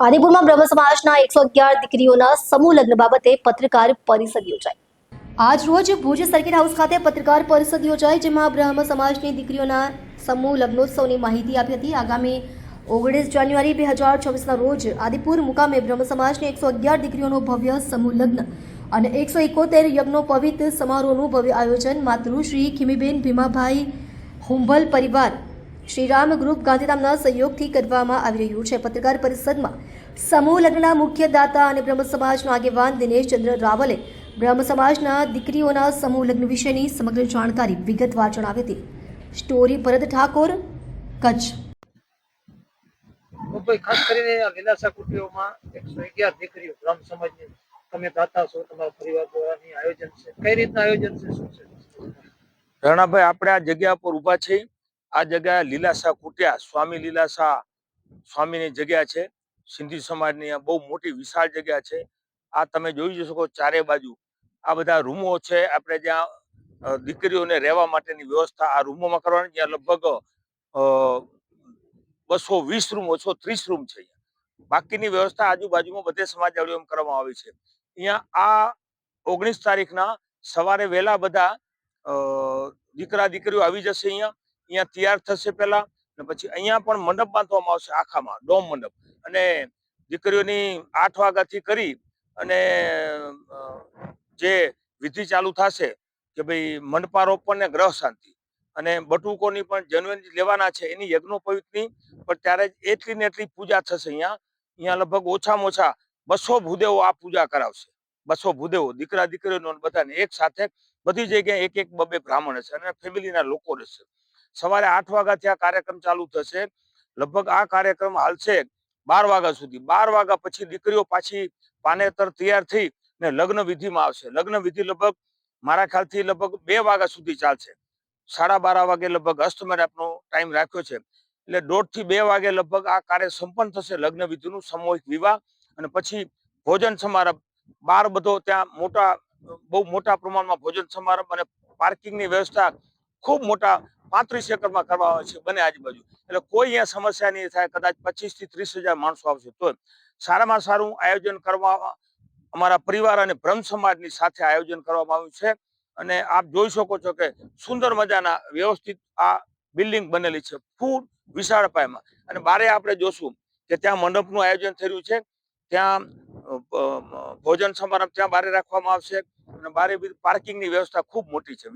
આદિપુરમાં બ્રહ્મ સમાજના એકસો અગિયાર દીકરીઓના સમૂહ લગ્ન બાબતે પત્રકાર પરિષદ યોજાઈ. આજ રોજ ભુજ સર્કિટ હાઉસ ખાતે પત્રકાર પરિષદ યોજાઈ, જેમાં બ્રહ્મ સમાજની દીકરીઓના સમૂહ લગ્નોત્સવની માહિતી આપી હતી. આગામી ઓગણીસ જાન્યુઆરી બે હજાર ચોવીસના રોજ આદિપુર મુકામે બ્રહ્મ સમાજની એકસો અગિયાર દીકરીઓનો ભવ્ય સમૂહ લગ્ન અને એકસો એકોતેર યજ્ઞોપવિત સમારોહનું ભવ્ય આયોજન માતૃશ્રી ખીમીબેન ભીમાભાઈ હુંભલ પરિવાર શ્રીરામ ગ્રુપ ગાંધીધામના સહયોગથી કરવામાં આવી રહ્યું છે. પત્રકાર પરિષદમાં સમૂહ લગ્નના મુખ્ય દાતા અને બ્રહ્મ સમાજના આગેવાન દિનેશ ચંદ્ર રાવલે બ્રહ્મ સમાજના દીકરીઓના સમૂહ લગ્ન વિશેની સમગ્ર જાણકારી વિગતવાર જણાવી હતી. સ્ટોરી ભરત ઠાકોર કચ્છ. મુંબઈ ખાસ કરીને આ લીલાસા કુટીઓમાં એકસો અગિયાર દીકરીઓ બ્રહ્મ સમાજની તમે દાતા છો તમારા પરિવાર દ્વારા આયોજન છે. કઈ રીતના આયોજન છે શું છે? રણાભાઈ આપણે આ જગ્યા પર ઊભા છીએ. આ જગ્યા લીલાસા કુટિયા, સ્વામી લીલાસા સ્વામીની જગ્યા છે. સિંધી સમાજની આ બહુ મોટી વિશાળ જગ્યા છે. આ તમે જોઈ શકો ચારે બાજુ. આ બધા રૂમો છે. આપણે જ્યાં દીકરીઓને રહેવા માટેની વ્યવસ્થા આ રૂમોમાં કરવાની. જ્યાં લગભગ બસો વીસ રૂમ ઓછો ત્રીસ રૂમ છે બાકીની વ્યવસ્થા આજુબાજુમાં બધે સમાજવાળીઓમાં કરવામાં આવી છે. અહીંયા આ ઓગણીસ તારીખના સવારે વહેલા બધા દીકરા, દીકરીઓ આવી જશે અહીંયા. અહીંયા તૈયાર થશે પહેલા અને પછી અહીંયા પણ મંડપ બાંધવામાં આવશે આખામાં, ડોમ મંડપ. અને દીકરીઓની આઠ વાગ્યાથી કરી અને જે વિધિ ચાલુ થશે કે ભાઈ મંડપારોપણ ને ગ્રહ શાંતિ. અને બટુકોની પણ જન્મ લેવાના છે, એની યજ્ઞોપવિતની પણ ત્યારે એટલી ને એટલી પૂજા થશે અહીંયા. અહીંયા લગભગ ઓછામાં ઓછા બસો ભૂદેવો આ પૂજા કરાવશે. બસો ભૂદેવો, દીકરા, દીકરીઓનો બધાને એક સાથે બધી જગ્યાએ એક એક બબે બ્રાહ્મણ હશે અને ફેમિલીના લોકો રહેશે. સવારે આઠ વાગ્યાથી આ કાર્યક્રમ ચાલુ થશે. લગભગ આ કાર્યક્રમ હાલશે બાર વાગ્યા સુધી. બાર વાગ્યા પછી દીકરીઓ પાછી પાનેતર તૈયાર થઈ ને લગ્ન વિધિમાં આવશે. લગ્ન વિધિ લગભગ મારા ખ્યાલથી લગભગ બે વાગ્યા સુધી ચાલશે. સાડા બાર વાગે લગભગ અષ્ટમેરાપનો ટાઈમ રાખ્યો છે. એટલે દોઢ બે વાગે લગભગ આ કાર્ય સંપન્ન થશે લગ્ન વિધિનું સામૂહિક વિવાહ અને પછી ભોજન સમારંભ. બાર બધો ત્યાં મોટા, બહુ મોટા પ્રમાણમાં ભોજન સમારંભ અને પાર્કિંગની વ્યવસ્થા ખૂબ મોટા પાંત્રીસ એકરમાં કરવા આવે છે, બંને આજુબાજુ. એટલે કોઈ અહીંયા સમસ્યા નહીં થાય, કદાચ પચીસથી ત્રીસ હજાર માણસો આવશે. તો સારામાં સારું આયોજન કરવામાં અમારા પરિવાર અને બ્રહ્મ સમાજની સાથે આયોજન કરવામાં આવ્યું છે. અને આપ જોઈ શકો છો કે સુંદર મજાના વ્યવસ્થિત આ બિલ્ડિંગ બનેલી છે, ફૂલ વિશાળ પાયમાં. અને બારે આપણે જોશું કે ત્યાં મંડપનું આયોજન રહ્યું છે. ત્યાં ભોજન સમારંભ ત્યાં બારે રાખવામાં આવશે. અને બારે પાર્કિંગની વ્યવસ્થા ખૂબ મોટી છે.